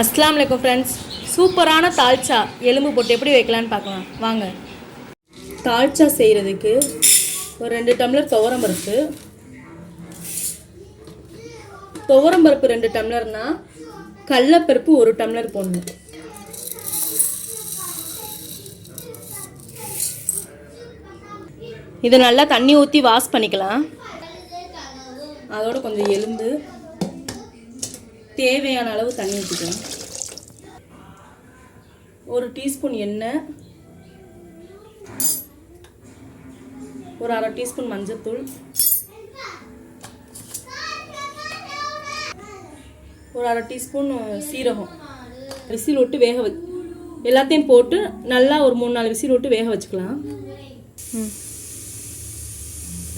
அஸ்லாம் வலைக்கம் ஃப்ரெண்ட்ஸ் சூப்பரான தால்ச்சா எலும்பு போட்டு எப்படி வைக்கலான்னு பார்க்கலாம். வாங்க. தால்ச்சா செய்கிறதுக்கு ஒரு ரெண்டு டம்ளர் துவரம் பருப்பு. துவரம் பருப்பு ரெண்டு டம்ளர்னால் கடலப்பருப்பு ஒரு டம்ளர் போடணும். இதை நல்லா தண்ணி ஊற்றி வாஷ் பண்ணிக்கலாம். அதோட கொஞ்சம் எலும்பு தேவையான அளவு தண்ணி ஊற்றிக்கலாம் ஒரு டீஸ்பூன் எண்ணெய். ஒரு அரை டீஸ்பூன் மஞ்சள்தூள் ஒரு அரை டீஸ்பூன் சீரகம். விசில் விட்டு வேக வ. எல்லாத்தையும் போட்டு நல்லா ஒரு மூணு நாலு விசில் விட்டு வேக வச்சுக்கலாம். ம்.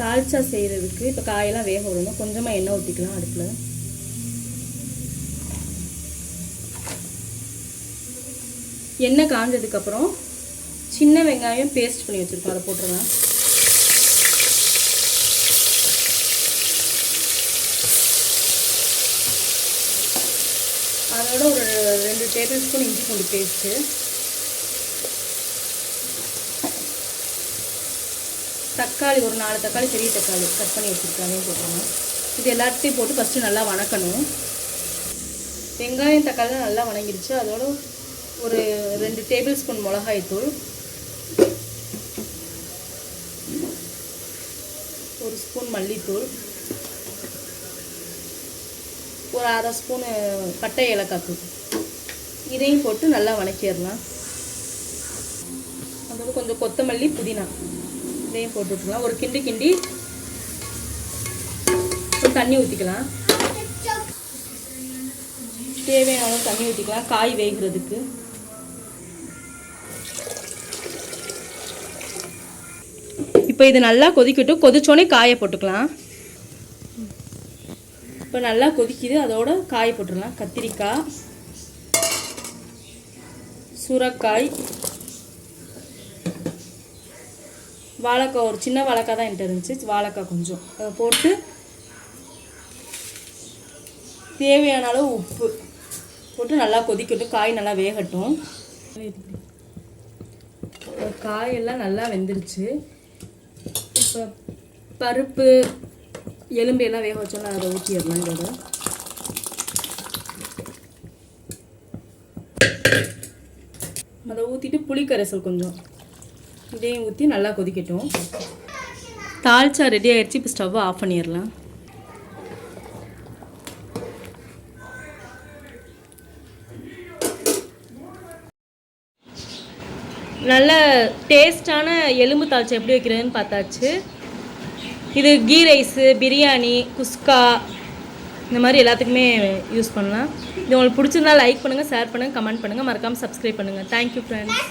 தால்ச்சா செய்கிறதுக்கு இப்போ காயெல்லாம் வேக விடணும். கொஞ்சமாக எண்ணெய் ஊற்றிக்கலாம் அடுப்பில். எண்ணெய் காஞ்சதுக்கப்புறம் சின்ன வெங்காயம் பேஸ்ட் பண்ணி வச்சுருக்கோம் அதை போட்டுருவேன் அதோட ஒரு ரெண்டு டேபிள் ஸ்பூன் இஞ்சி பூண்டு பேஸ்ட்டு தக்காளி ஒரு நாலு தக்காளி பெரிய தக்காளி கட் பண்ணி வச்சுருக்காங்க அதையும் போட்டுருங்க இது எல்லாத்தையும் போட்டு ஃபஸ்ட்டு நல்லா வணக்கணும். வெங்காயம் தக்காளி நல்லா வணங்கிடுச்சு. அதோட ஒரு ரெண்டு டேபிள் ஸ்பூன் மிளகாய்த்தூள் ஒரு ஸ்பூன் மல்லித்தூள் ஒரு அரை ஸ்பூனு பட்டை ஏலக்காய் தூள். இதையும் போட்டு நல்லா வணக்கிடலாம் அதோட கொஞ்சம் கொத்தமல்லி புதினா இதையும் போட்டுக்கலாம் ஒரு கிண்டி கிண்டி தண்ணி ஊற்றிக்கலாம் தேவையான அளவு தண்ணி ஊற்றிக்கலாம் காய் வேகிறதுக்கு. இப்போ இது நல்லா கொதிக்கட்டும். கொதிச்சோடனே காயை போட்டுக்கலாம். இப்போ நல்லா கொதிக்குது. அதோட காய போட்டுடலாம். கத்திரிக்காய் சுரக்காய் வாழைக்காய். ஒரு சின்ன வாழைக்காய் தான் என்கிட்ட இருந்துச்சு. வாழைக்காய் கொஞ்சம். அதை போட்டு தேவையான அளவு உப்பு போட்டு நல்லா கொதிக்கட்டும். காய் நல்லா வேகட்டும். காயெல்லாம் நல்லா வெந்துருச்சு. இப்போ பருப்பு எலும்பு எல்லாம் வேக வச்சோம்னா அதை ஊற்றிடலாம் இதோட. அதை ஊற்றிட்டு புளிக்கரைசல் கொஞ்சம். இதையும் ஊற்றி நல்லா கொதிக்கட்டும். தாளிச்சா ரெடி ஆகிடுச்சு இப்போ ஸ்டவ்வை ஆஃப் பண்ணிடலாம். நல்ல டேஸ்டான எலும்பு தால்ச்சா எப்படி வைக்கிறதுன்னு பார்த்தாச்சு. இது கீ ரைஸு பிரியாணி குஸ்கா இந்த மாதிரி எல்லாத்துக்குமே யூஸ் பண்ணலாம். இது உங்களுக்கு பிடிச்சிருந்தா லைக் பண்ணுங்கள் ஷேர் பண்ணுங்கள் கமெண்ட் பண்ணுங்கள் மறக்காமல் சப்ஸ்கிரைப் பண்ணுங்கள் தேங்க்யூ ஃப்ரெண்ட்ஸ்